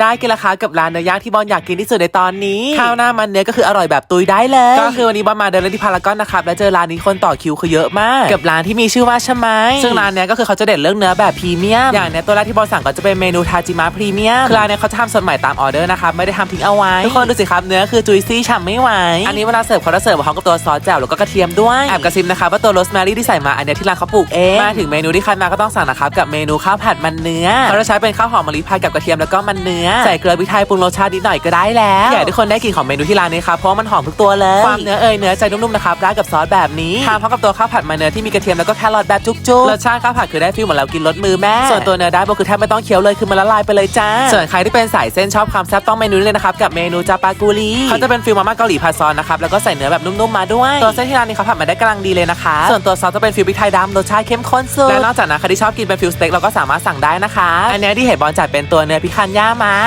ได้กินราคากับร้านเนื้อย่างที่บอลอยากกินที่สุดในตอนนี้ข้าวหน้ามันเนื้อก็คืออร่อยแบบตุยได้เลยก็คือวันนี้บอลมาเดินเล่นที่พารากอนนะครับแล้วเจอร้านนี้คนต่อคิวคือเยอะมากกับร้านที่มีชื่อว่าชะไมซึ่งร้านเนี้ยก็คือเขาจะเด่นเรื่องเนื้อแบบพรีเมียมอย่างเนี้ยตัวแรกที่บอลสั่งก็จะเป็นเมนูทาจิมะพรีเมียมคือร้านเนี้ยเขาจะทำสดใหม่ตามออเดอร์นะครับไม่ได้ทำทิ้งเอาไว้ทุกคนดูสิครับเนื้อคือจุยซี่ฉ่ำไม่ไหวอันนี้เวลาเสิร์ฟเขาจะเสิร์ฟพร้อมกับตัวซอสแจ่วแล้วก็กระเทียมด้วยแอบกระซิบนะครับว่าตัวโรสแมรี่ที่ใส่มาอันเนี้ยที่ร้านเขาปลูกเองมาถึงเมนูที่ใครมาก็ต้องสั่งนะครับกับเมนูข้าวผัดมันเนื้อเขาจะใช้เป็นข้าวหอมมะลิผัดกับกระเทียมแล้วก็มันเนื้อใส่เกลือพริกไทยปรุงรสชาตินิดหน่อยก็ได้แล้วอยากให้ทุกคนได้กินของเมนูที่ร้านนี้ครับเพราะว่ามันหอมทุกตัวเลยความเนื้อเอยเนื้อใจนุ่มๆนะครับราดกับซอสแบบนี้ทานพร้อมกับตัวข้าวผัดมันเนื้อที่มีกระเทียมแล้วก็แครอทแบบจุกๆรสชาติข้าวผัดคือได้ฟีลเหมือนเรากินรสมือแม่ส่วนตัวเนื้อได้านบนคือแทบไม่ต้องเคี้ยวเลยคือมันละลายไปเลยจ้าส่วนใครที่เป็นสายเส้นชอบความแซ่บต้องเมนูนี้เลยนะครับกับเมนูจาปากุรีเขาจะเป็นฟิลมาม่าเกาหลีผัดซอสนะครับแล้วก็ใส่เนื้อแบบนุ่มๆมาด้วยตัวเส้นที่ร้านนี้เขาผัดมาได้กำลังดีเลยนะคะ ส่วนตัวซอสจะเป็นฟิลพริกไทยดำรสชาติเข้มข้นสุดและนอกจากนั้นใครที่ชอบกินเป็นฟิลสเต็กเราก็สามารถสั่งได้นะคะอันเนี้ยที่เห็นบอลจัดเป็นตัวเนื้อพิคันย่ามา